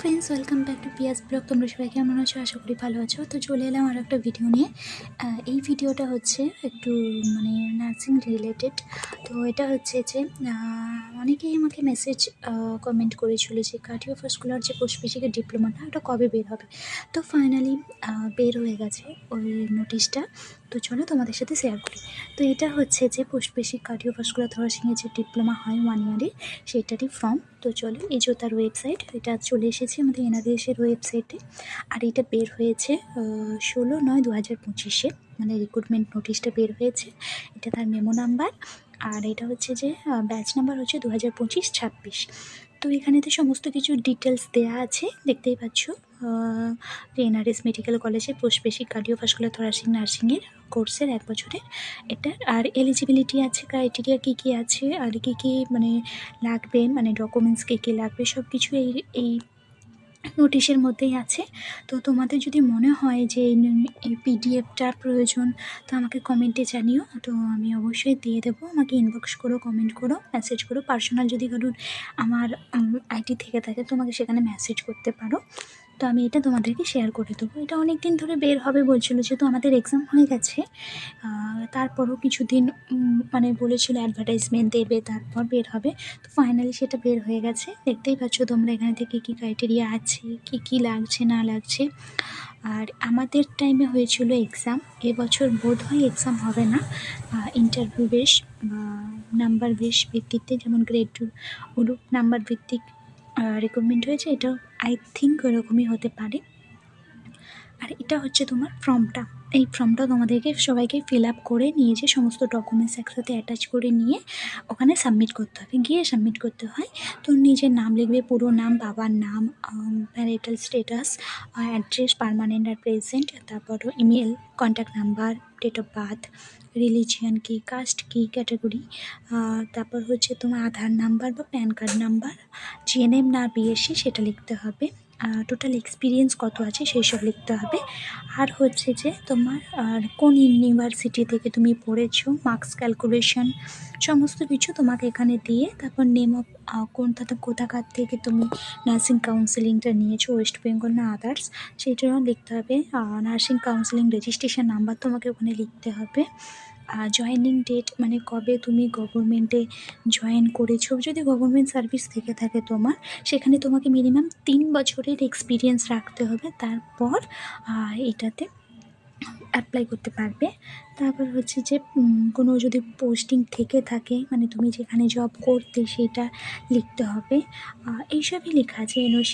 Friends, welcome back to Piyas blog. তোমরা সবাই কেমন আছো? আশা করি ভালো আছো। তো চলে এলাম আর একটা ভিডিও নিয়ে। এই ভিডিওটা হচ্ছে একটু মানে নার্সিং রিলেটেড তো এটা হচ্ছে যে অনেকেই আমাকে মেসেজ কমেন্ট করেছিল যে কার্ডিওভাস্কুলার যে পোস্টপেশিকের ডিপ্লোমাটা ওটা কবে বের হবে? তো ফাইনালি বের হয়ে গেছে ওই নোটিশটা তো চলো তোমাদের সাথে শেয়ার করি। তো এটা হচ্ছে যে পোস্টপেশিক কার্ডিওভাস্কুলার থরাসিংয়ের যে ডিপ্লোমা হয় ওয়ান ইয়ারে সেইটারই ফর্ম তো চলো, এই যে তার ওয়েবসাইট এটা চলে এসেছে আমাদের এনআরএসের ওয়েবসাইটে আর এটা বের হয়েছে ষোলো নয় দু হাজার পঁচিশে। মানে রিক্রুটমেন্ট নোটিশটা বের হয়েছে। এটা তার মেমো নাম্বার আর এটা হচ্ছে যে ব্যাচ নাম্বার হচ্ছে দু হাজার পঁচিশ ছাব্বিশ। তো এখানেতে সমস্ত কিছু ডিটেলস দেওয়া আছে, দেখতেই পাচ্ছ। এনআরএস মেডিকেল কলেজে বেসিক কার্ডিওভাস্কুলার থরাসিং নার্সিংয়ের কোর্সের এক বছরের এটা। আর এলিজিবিলিটি আছে ক্রাইটেরিয়া কী কী আছে, আর কী কী মানে লাগবে মানে ডকুমেন্টস কী কী লাগবে সব কিছু এই এই নোটিশের মধ্যেই আছে। তো তোমাদের যদি মনে হয় যে এই পিডিএফটার প্রয়োজন, তো আমাকে কমেন্টে জানিও। তো আমি অবশ্যই দিয়ে দেবো। আমাকে ইনবক্স করো কমেন্ট করো মেসেজ করো। পার্সোনাল যদি কারোর আমার আইডি থেকে থাকে তোমাকে সেখানে মেসেজ করতে পারো। তো আমি এটা তোমাদেরকে শেয়ার করে দেবো। এটা অনেক দিন ধরে বের হবে বলছিল, যেহেতু আমাদের এক্সাম হয়ে গেছে। তারপরও কিছুদিন মানে বলেছিল অ্যাডভার্টাইজমেন্ট দেবে, তারপর বের হবে। তো ফাইনালি সেটা বের হয়ে গেছে। দেখতেই পাচ্ছ তোমরা এখানে থেকে কী ক্রাইটেরিয়া আছে, কী কী লাগছে, না লাগছে। আর আমাদের টাইমে হয়েছিল এক্সাম এবছর বোধ হয় এক্সাম হবে না। ইন্টারভিউ বেশ নাম্বার বেশ ভিত্তিতে যেমন গ্রেড টু গ্রুপ নাম্বার ভিত্তিক রিক্রুটমেন্ট হয়েছে। এটাও আই থিঙ্ক ওরকমই হতে পারে। আর এটা হচ্ছে তোমার ফর্মটা। এই ফর্মটা তোমাদেরকে সবাইকে ফিল আপ করে নিয়ে যে সমস্ত ডকুমেন্টস একসাথে অ্যাটাচ করে নিয়ে ওখানে সাবমিট করতে হবে। গিয়ে সাবমিট করতে হয়। তো নিজের নাম লিখবে, পুরো নাম, বাবার নাম প্যারেটাল স্টেটাস অ্যাড্রেস পারমানেন্ট আর প্রেজেন্ট তারপর email contact number date of birth religion key caste কী ক্যাটাগরি তারপর হচ্ছে তোমার আধার নাম্বার বা প্যান কার্ড নাম্বার জিএনএম না বিএসসি সেটা লিখতে হবে। টোটাল এক্সপিরিয়েন্স কত আছে সেই সব লিখতে হবে। আর হচ্ছে যে তোমার, আর কোন ইউনিভার্সিটি থেকে তুমি পড়েছো মার্কস ক্যালকুলেশন সমস্ত কিছু তোমাকে এখানে দিয়ে তারপর নেম অফ কোন কোথাকার থেকে তুমি নার্সিং কাউন্সিলিংটা নিয়েছো ওয়েস্ট বেঙ্গল না আদার্স সেটাও লিখতে হবে। নার্সিং কাউন্সিলিং রেজিস্ট্রেশন নাম্বার তোমাকে ওখানে লিখতে হবে। জয়েনিং ডেট মানে কবে তুমি গভর্নমেন্টে জয়েন করেছ? যদি গভর্নমেন্ট সার্ভিস থেকে থাকে তোমার, সেখানে তোমাকে মিনিমাম তিন বছরের এক্সপিরিয়েন্স রাখতে হবে। তারপর এটাতে অ্যাপ্লাই করতে পারবে। তারপর হচ্ছে যে কোনো যদি পোস্টিং থেকে থাকে মানে তুমি যেখানে জব করতে সেটা লিখতে হবে। এইসবই লেখা আছে। এনওসি